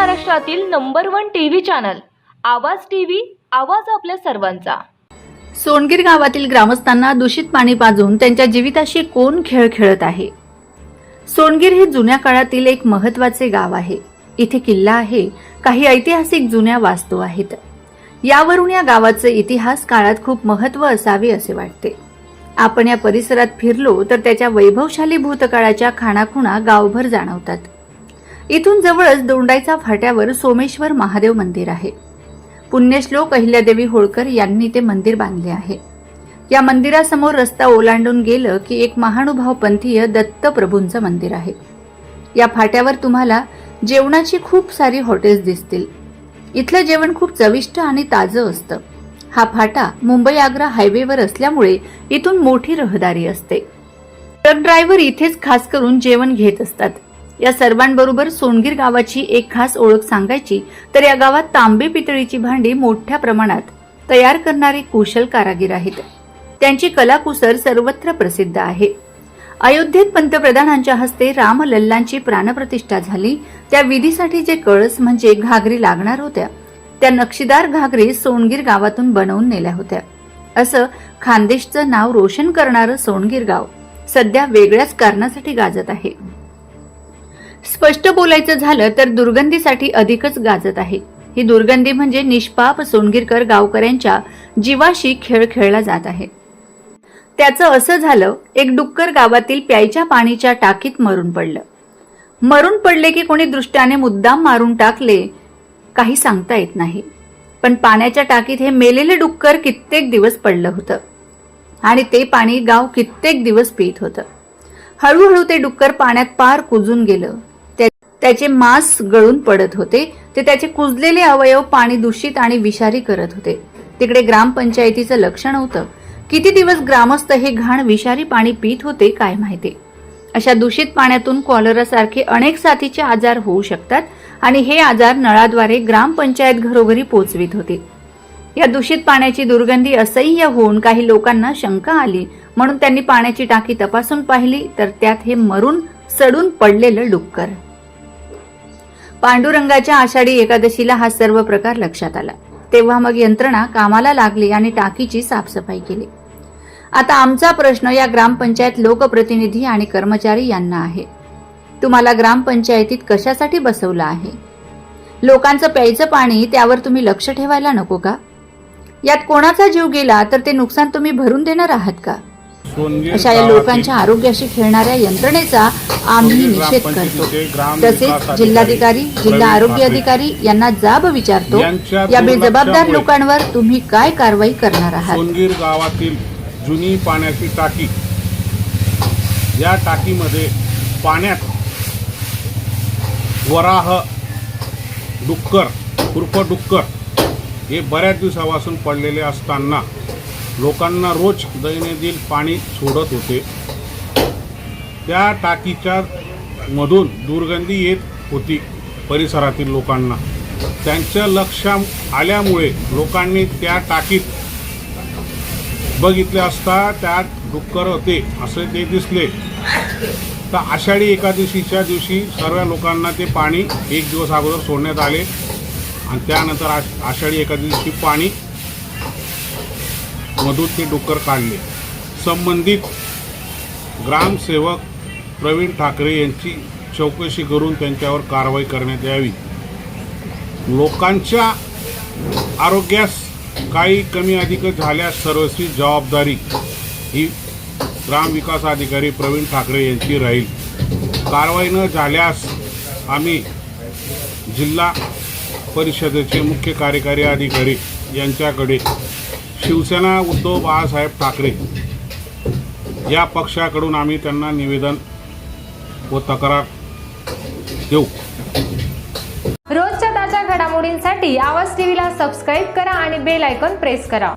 महाराष्ट्रातील number one TV channel Awaaz TV Awaaz आपल्या सर्वांचा. सोनगीर गावातील ग्रामस्थांना दूषित पाणी पाजून त्यांच्या जीविताशी कोण खेळ खेळत आहे? सोनगीर हे जुन्या काळातील एक महत्त्वाचे गाव आहे. इथे किल्ला आहे काही ऐतिहासिक जुन्या वास्तू आहेत. यावरून या गावाचे इतिहास काळात खूप महत्त्व असावे असे वाटते. आपण या परिसरात फिरलो तर त्याच्या वैभवशाली भूतकाळाच्या खाणाखुणा गावभर जाणवतात. इथून जवळच दोंडाईचा फाट्यावर सोमेश्वर महादेव मंदिर आहे. पुण्यश्लोक अहिल्यादेवी होळकर यांनी ते मंदिर बांधले आहे. या मंदिरासमोर रस्ता ओलांडून गेलं की एक महानुभाव पंथीय दत्त प्रभूंचं मंदिर आहे. या फाट्यावर तुम्हाला जेवणाची खूप सारी हॉटेल्स दिसतील. इथलं जेवण खूप चविष्ट आणि ताजं असतं. हा फाटा मुंबई आग्रा हायवेवर असल्यामुळे इथून मोठी रहदारी असते. ट्रक ड्रायव्हर इथेच खास करून जेवण घेत असतात. या सर्वांबरोबर सोनगीर गावाची एक खास ओळख सांगायची तर या गावात तांबे पितळीची भांडी मोठ्या प्रमाणात तयार करणारे कुशल कारागीर आहेत. त्यांची कलाकुसर सर्वत्र प्रसिद्ध आहे. अयोध्येत पंतप्रधानांच्या हस्ते रामलल्लांची प्राणप्रतिष्ठा झाली. त्या विधीसाठी जे कळस म्हणजे घागरी लागणार होत्या त्या नक्षीदार घागरी सोनगीर गावातून बनवून नेल्या होत्या. असं खानदेशचं नाव रोशन करणारं सोनगीर गाव सध्या वेगळ्याच कारणासाठी गाजत आहे. स्पष्ट बोलायचं झालं तर दुर्गंधीसाठी अधिकच गाजत आहे. ही दुर्गंधी म्हणजे निष्पाप सोनगीरकर गावकऱ्यांच्या जीवाशी खेळ खेळला जात आहे. त्याचं असं झालं एक डुक्कर गावातील प्यायच्या पाणीच्या टाकीत मरून पडलं. मरून पडले की कोणी दृष्ट्याने मुद्दाम मारून टाकले काही सांगता येत नाही. पण पाण्याच्या टाकीत हे मेलेले डुक्कर कित्येक दिवस पडलं होतं. आणि ते पाणी गाव कित्येक दिवस पित होतं. हळूहळू ते डुक्कर पाण्यात पार कुजून गेलं. त्याचे मांस गळून पडत होते. ते त्याचे कुजलेले अवयव पाणी दूषित आणि विषारी करत होते. तिकडे ग्रामपंचायतीचं लक्ष नव्हतं किती दिवस ग्रामस्थ हे घाण विषारी पाणी पित होते काय माहिती? अशा दूषित पाण्यातून कॉलरासारखे अनेक साथीचे आजार होऊ शकतात आणि हे आजार नळाद्वारे ग्रामपंचायत घरोघरी पोचवित होते. या दूषित पाण्याची दुर्गंधी असह्य होऊन काही लोकांना शंका आली. म्हणून त्यांनी पाण्याची टाकी तपासून पाहिली तर त्यात हे मरून सडून पडलेलं डुक्कर. पांडुरंगाच्या आषाढी एकादशीला हा सर्व प्रकार लक्षात आला. तेव्हा मग यंत्रणा कामाला लागली आणि टाकीची साफसफाई केली. आता आमचा प्रश्न या ग्रामपंचायत लोकप्रतिनिधी आणि कर्मचारी यांना आहे. तुम्हाला ग्रामपंचायतीत कशासाठी बसवलं आहे? लोकांचं प्यायचं पाणी त्यावर तुम्ही लक्ष ठेवायला नको का? यात कोणाचा जीव गेला तर ते नुकसान तुम्ही भरून देणार आहात का? अशा या लोकांच्या आरोग्याशी खेळणाऱ्या यंत्रणेचा आम्ही निषेध करतो. तसेच जिल्हाधिकारी जिल्हा आरोग्य अधिकारी यांना जाब विचारतो. या बेजबाबदार लोकांवर तुम्ही काय कारवाई करणार आहात? सोनगीर गावातील जुनी पाण्याची टाकी या टाकीमध्ये पाण्यात वराह डुक्कर उर्फ डुक्कर हे बऱ्याच दिवसापासून पडलेले असताना लोकांना रोज दैनंदिन पाणी सोडत होते. त्या टाकीच्या मधून दुर्गंधी येत होती परिसरातील लोकांना. त्यांच्या लक्ष आल्यामुळे लोकांनी त्या टाकीत बघितले असता त्यात डुक्कर होते असे ते दिसले. तर आषाढी एकादशीच्या दिवशी सर्व लोकांना ते पाणी एक दिवस अगोदर सोडण्यात आले. आणि त्यानंतर आष आषाढी एकादशीची पाणी मधून ते डुक्कर काढले संबंधित ग्रामसेवक प्रवीण ठाकरे यांची चौकशी करून त्यांच्यावर कारवाई करण्यात यावी. लोकांच्या आरोग्यास काही कमी अधिक झाल्यास सर्वस्वी जबाबदारी ही ग्रामविकास अधिकारी प्रवीण ठाकरे यांची राहील. कारवाई न झाल्यास आम्ही जिल्हा परिषदेचे मुख्य कार्यकारी अधिकारी यांच्याकडे शिवसेना उद्धव बाळासाहेब ठाकरे या पक्षाकडून आम्ही त्यांना निवेदन व तक्रार देऊ. रोजच्या ताज्या घडामोडींसाठी आवाज टीव्हीला सबस्क्राईब करा आणि बेल आयकॉन प्रेस करा.